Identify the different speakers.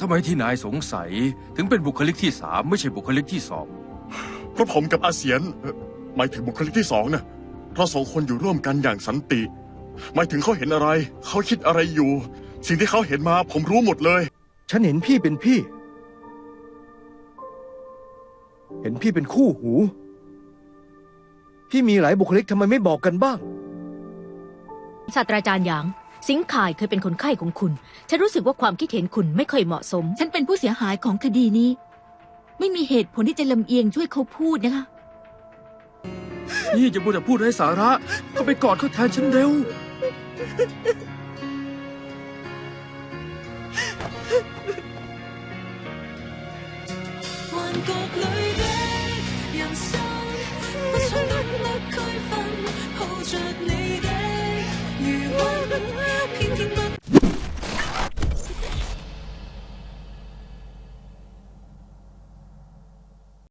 Speaker 1: ทำไมที่นายสงสัยถึงเป็นบุคลิกที่สามไม่ใช่บุคลิกที่สอง
Speaker 2: เพราะผมกับอาเซียนเอ่อหมายถึงบุคลิกที่สองนะเราสองคนอยู่ร่วมกันอย่างสันติ หมายถึงเขาเห็นอะไร เขาคิดอะไรอยู่ สิ่งที่เขาเห็นมาผมรู้หมดเลย
Speaker 3: ฉันเห็นพี่เป็นพี่ เห็นพี่เป็นคู่หู พี่มีหลายบุคลิกทำไมไม่บอกกันบ้าง
Speaker 4: ศาสตราจารย์หยาง สิงข่ายเคยเป็นคนไข้ของคุณ ฉันรู้สึกว่าความคิดเห็นคุณไม่ค่อยเหมาะสม
Speaker 5: ฉันเป็นผู้เสียหายของคดีนี้ ไม่มีเหตุผลที่จะลำเอียงช่วยเขาพูดนะคะ
Speaker 1: นี่จะพูดแต่พูดไร้สาระก็ไปกอดเขาแทนฉันเร็ว
Speaker 6: 幻觉里的人生，不想独立区分，抱着你的余温。